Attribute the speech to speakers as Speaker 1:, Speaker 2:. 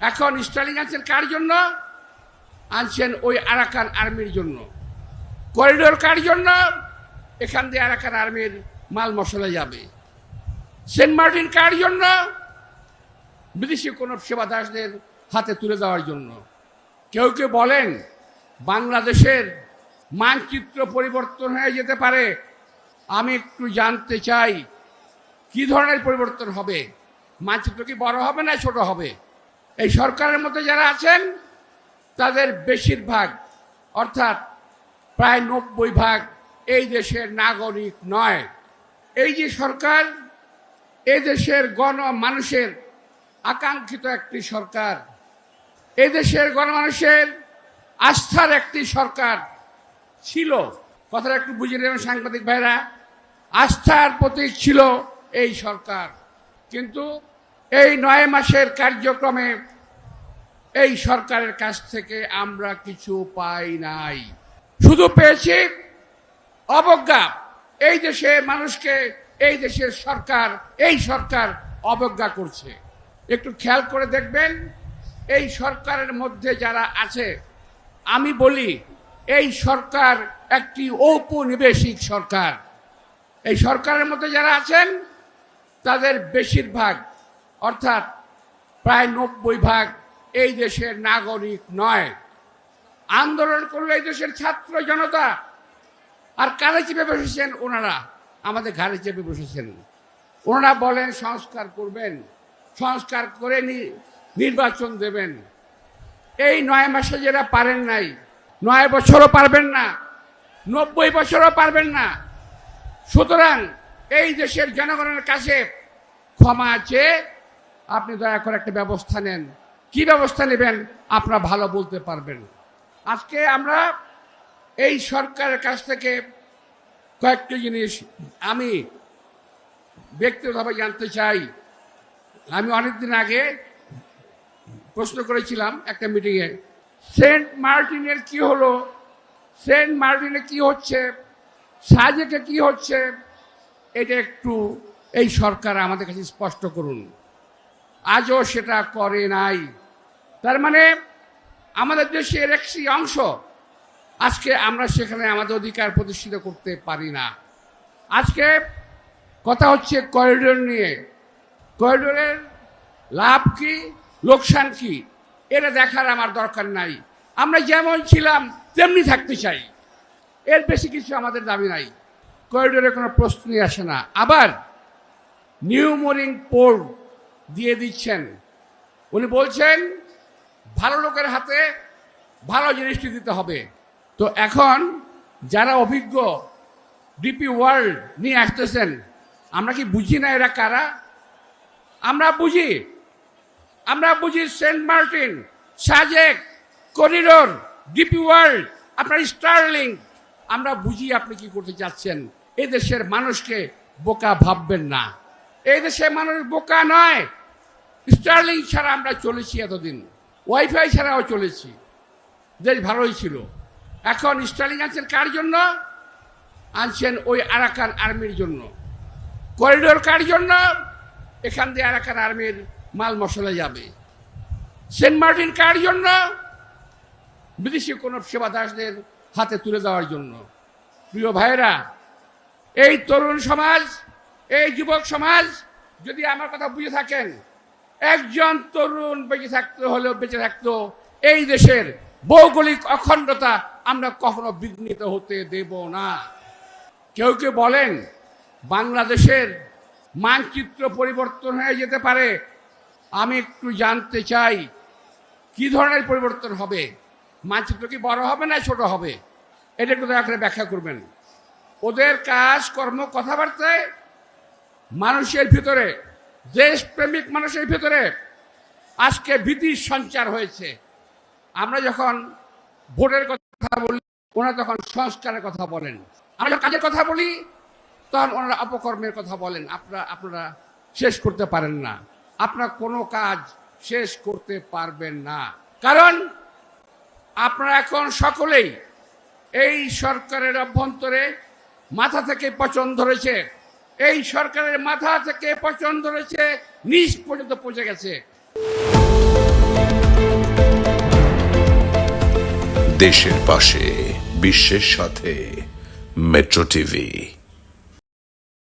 Speaker 1: এখন স্টালিং আনছেন কার জন্য? আনছেন ওই আরাকান আর্মির জন্য। করিডোর কার জন্য? এখান দিয়ে আরাকান আর্মির মাল মশলা যাবে। সেন্ট মার্টিন কার জন্য? বিদেশি কোনো সেবাদাসদের হাতে তুলে দেওয়ার জন্য। কেউ কেউ বলেন, বাংলাদেশের মানচিত্র পরিবর্তন হয়ে যেতে পারে। আমি একটু জানতে চাই, কি ধরনের পরিবর্তন হবে? মানচিত্র কি বড় হবে না ছোট হবে? এই সরকারের মধ্যে যারা আছেন, তাদের বেশিরভাগ, অর্থাৎ প্রায় নব্বই ভাগ এই দেশের নাগরিক নয়। এই যে সরকার এই দেশের গণ মানুষের আকাঙ্ক্ষিত একটি সরকার এই দেশের গণমানুষের আস্থার একটি সরকার ছিল। কথাটা একটু বুঝে নেবেন সাংবাদিক ভাইরা, আস্থার প্রতীক ছিল এই সরকার। কিন্তু এই নয় মাসের কার্যক্রমে এই সরকারের কাছ থেকে আমরা কিছু পাই নাই। শুধু পেয়েছি অবজ্ঞা। এই দেশে মানুষকে, এই দেশের সরকার, এই সরকার অবজ্ঞা করছে। একটু খেয়াল করে দেখবেন, এই সরকারের মধ্যে যারা আছে, আমি বলি, এই সরকার একটি ঔপনিবেশিক সরকার। এই সরকারের মধ্যে যারা আছেন, তাদের বেশিরভাগ অর্থাৎ প্রায় নব্বই ভাগ এই দেশের নাগরিক নয়। আন্দোলন করল এই দেশের ছাত্র জনতা। আর কারে চেপে বসেছেন? ওনারা আমাদের ঘাড়ে চেপে বসেছেন। ওনারা বলেন, সংস্কার করবেন, সংস্কার করে নির্বাচন দেবেন। এই নয় মাসে যারা পারেন নাই, নয় বছরও পারবেন না, নব্বই বছরও পারবেন না। সুতরাং এই দেশের জনগণের কাছে ক্ষমা চেয়ে আপনি দয়া করে একটা ব্যবস্থা নেন। কি ব্যবস্থা নেবেন আপনারা ভালো বলতে পারবেন। আজকে আমরা এই সরকারের কাছ থেকে কয়েকটি জিনিস আমি ব্যক্তিগতভাবে জানতে চাই। আমি অনেকদিন আগে প্রশ্ন করেছিলাম একটা মিটিংয়ে, সেন্ট মার্টিনের কি হলো? সেন্ট মার্টিনে কি হচ্ছে? সাজেকে কি হচ্ছে? এটা একটু এই সরকার আমাদের কাছে স্পষ্ট করুন। আজও সেটা করে নাই। তার মানে আমাদের দেশের একটি অংশ আজকে আমরা সেখানে আমাদের অধিকার প্রতিষ্ঠিত করতে পারি না। আজকে কথা হচ্ছে করিডোর নিয়ে। করিডোরের লাভ কি, লোকসান কি, এটা দেখার আমার দরকার নাই। আমরা যেমন ছিলাম, তেমনি থাকতে চাই। এর বেশি কিছু আমাদের দাবি নাই। করিডোরে কোনো প্রশ্নই আসে না। আবার নিউ মোরিং পোর্ট দিয়ে দিচ্ছেন। উনি বলছেন, ভালো লোকের হাতে ভালো জিনিসটি দিতে হবে। তো এখন যারা অভিজ্ঞ ডিপি ওয়ার্ল্ড নিয়ে আসতেছেন, আমরা কি বুঝি না এরা কারা? আমরা বুঝি। আমরা বুঝি Saint Martin, Sajek, corridor, DP World, আপনার স্টারলিং। আমরা বুঝি আপনি কি করতে চাচ্ছেন এই দেশের মানুষকে বোকা ভাববেন না। এই দেশের মানুষ বোকা নয়। স্টারলিং ছাড়া আমরা চলেছি এতদিন। ওয়াইফাই ছাড়াও চলেছি। দেশ ভালোই ছিল। এখন স্টারলিং আনছেন কার জন্য? আনছেন ওই আরাকান আর্মির জন্য। করিডোর কার জন্য? এখান দিয়ে আরাকান আর্মির মাল মশলা যাবে। সেন্ট মার্টিন কার জন্য? বিদেশি কোনো সেবাদাসদের হাতে তুলে দেওয়ার জন্য। প্রিয় ভাইয়েরা, এই তরুণ সমাজ, এই যুবক সমাজ, যদি আমার কথা বুঝে থাকেন একজন তরুণ বেঁচে থাকতে হলেও বেঁচে থাকতো। এই দেশের ভৌগোলিক অখণ্ডতা আমরা কখনো বিঘ্নিত হতে দেব না। কেউ কেউ বলেন, বাংলাদেশের মানচিত্র পরিবর্তন হয়ে যেতে পারে। আমি একটু জানতে চাই, কি ধরনের পরিবর্তন হবে? মানচিত্র কি বড় হবে না ছোট হবে? এটা একটু দয়া করে ব্যাখ্যা করবেন। ওদের কাজ, কর্ম, কথাবার্তায় মানুষের ভিতরে দেশপ্রেমিক মানুষের ভিতরে আজকে ভীতির সঞ্চার হয়েছে। আমরা যখন ভোটের কথা বলি, ওনারা তখন সংস্কারের কথা বলেন। আমরা যখন কাজের কথা বলি, তখন ওনারা অপকর্মের কথা বলেন। আপনারা আপনারা শেষ করতে পারেন না। আপনার কোনো কাজ শেষ করতে পারবেন না। কারণ আপনারা এখন সকলেই এই সরকারের অভ্যন্তরে মাথা থেকে পচন ধরেছে। এই সরকারের মাথা থেকে পছন্দ রয়েছে নিচ পর্যন্ত পৌঁছে গেছে।
Speaker 2: দেশের পাশে, বিশ্বের সাথে, মেট্রো টিভি।